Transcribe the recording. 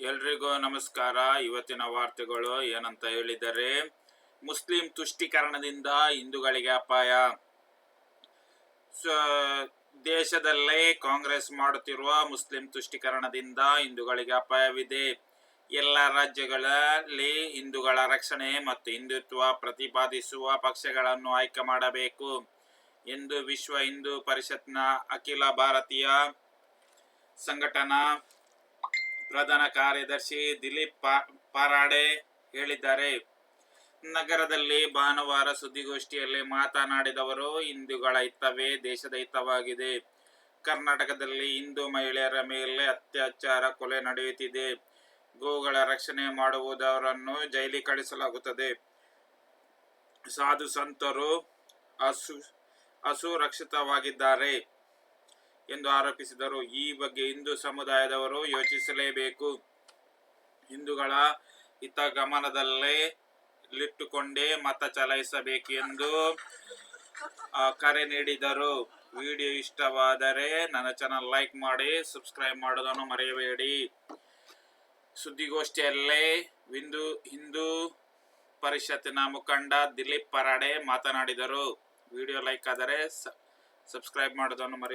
ಎಲ್ರಿಗೂ ನಮಸ್ಕಾರ. ಇವತ್ತಿನ ವಾರ್ತೆಗಳು ಏನಂತ ಹೇಳಿದರೆ, ಮುಸ್ಲಿಂ ತುಷ್ಟೀಕರಣದಿಂದ ಹಿಂದೂಗಳಿಗೆ ಅಪಾಯ. ದೇಶದಲ್ಲೇ ಕಾಂಗ್ರೆಸ್ ಮಾಡುತ್ತಿರುವ ಮುಸ್ಲಿಂ ತುಷ್ಟೀಕರಣದಿಂದ ಹಿಂದೂಗಳಿಗೆ ಅಪಾಯವಿದೆ. ಎಲ್ಲ ರಾಜ್ಯಗಳಲ್ಲಿ ಹಿಂದೂಗಳ ರಕ್ಷಣೆ ಮತ್ತು ಹಿಂದುತ್ವ ಪ್ರತಿಪಾದಿಸುವ ಪಕ್ಷಗಳನ್ನು ಆಯ್ಕೆ ಮಾಡಬೇಕು. ಎಂದು ವಿಶ್ವ ಹಿಂದೂ ಪರಿಷತ್ನ ಅಖಿಲ ಭಾರತೀಯ ಸಂಘಟನಾ ಪ್ರಧಾನ ಕಾರ್ಯದರ್ಶಿ ದಿಲೀಪ್ ಪಾರಾಡೆ ಹೇಳಿದ್ದಾರೆ. ನಗರದಲ್ಲಿ ಭಾನುವಾರ ಸುದ್ದಿಗೋಷ್ಠಿಯಲ್ಲಿ ಮಾತನಾಡಿದವರು, ಹಿಂದೂಗಳ ಹಿತವೇ ದೇಶದ ಹಿತವಾಗಿದೆ. ಕರ್ನಾಟಕದಲ್ಲಿ ಹಿಂದೂ ಮಹಿಳೆಯರ ಮೇಲೆ ಅತ್ಯಾಚಾರ ಕೊಲೆ ನಡೆಯುತ್ತಿದೆ. ಗೋಗಳ ರಕ್ಷಣೆ ಮಾಡುವುದವರನ್ನು ಜೈಲಿ ಕಳಿಸಲಾಗುತ್ತದೆ ಸಾಧು ಸಂತರು ಅಸು, ಅಸುರಕ್ಷಿತವಾಗಿದ್ದಾರೆ. ಎಂದು ಆರೋಪಿಸಿದರು. ಈ ಬಗ್ಗೆ ಹಿಂದೂ ಸಮುದಾಯದವರು ಯೋಚಿಸಲೇಬೇಕು. ಹಿಂದೂಗಳ ಹಿತ ಗಮನದಲ್ಲೇ ಲಿಟ್ಟುಕೊಂಡೇ ಮತ ಚಲಾಯಿಸಬೇಕು ಎಂದು ಕರೆ ನೀಡಿದರು. ವಿಡಿಯೋ ಇಷ್ಟವಾದರೆ ನನ್ನ ಚಾನಲ್ ಲೈಕ್ ಮಾಡಿ, ಸಬ್ಸ್ಕ್ರೈಬ್ ಮಾಡೋದನ್ನು ಮರೆಯಬೇಡಿ. ಸುದ್ದಿಗೋಷ್ಠಿಯಲ್ಲೇ ಹಿಂದೂ ಹಿಂದೂ ಪರಿಷತ್ತಿನ ಮುಖಂಡ ದಿಲೀಪ್ ಪರಾಡೆ ಮಾತನಾಡಿದರು. ವಿಡಿಯೋ ಲೈಕ್ ಆದರೆ ಸಬ್ಸ್ಕ್ರೈಬ್ ಮಾಡೋದನ್ನು ಮರೆಯ